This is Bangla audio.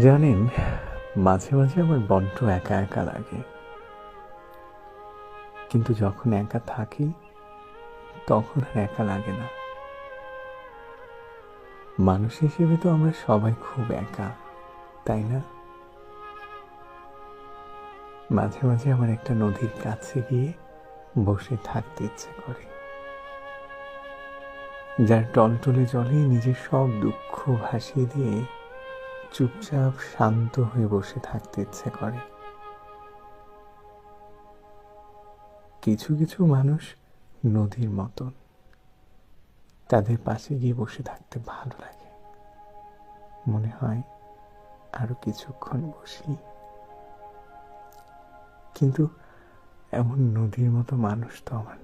জানেন, মাঝে মাঝে আমার বড্ড একা একা লাগে। কিন্তু যখন একা থাকি, তখন আর একা লাগে না। মানুষ হিসেবে তো আমরা সবাই খুব একা, তাই না? মাঝে মাঝে আমার একটা নদীর কাছে গিয়ে বসে থাকতে ইচ্ছে করে। যার টলটলে জলে নিজের সব দুঃখ ভাসিয়ে দিয়ে চুপচাপ শান্ত হয়ে বসে থাকতে ইচ্ছে করে। কিছু কিছু মানুষ নদীর মতন তাদের পাশে গিয়ে বসে থাকতে ভালো লাগে। মনে হয় আরও কিছুক্ষণ বসি। কিন্তু এমন নদীর মতো মানুষ তো আমার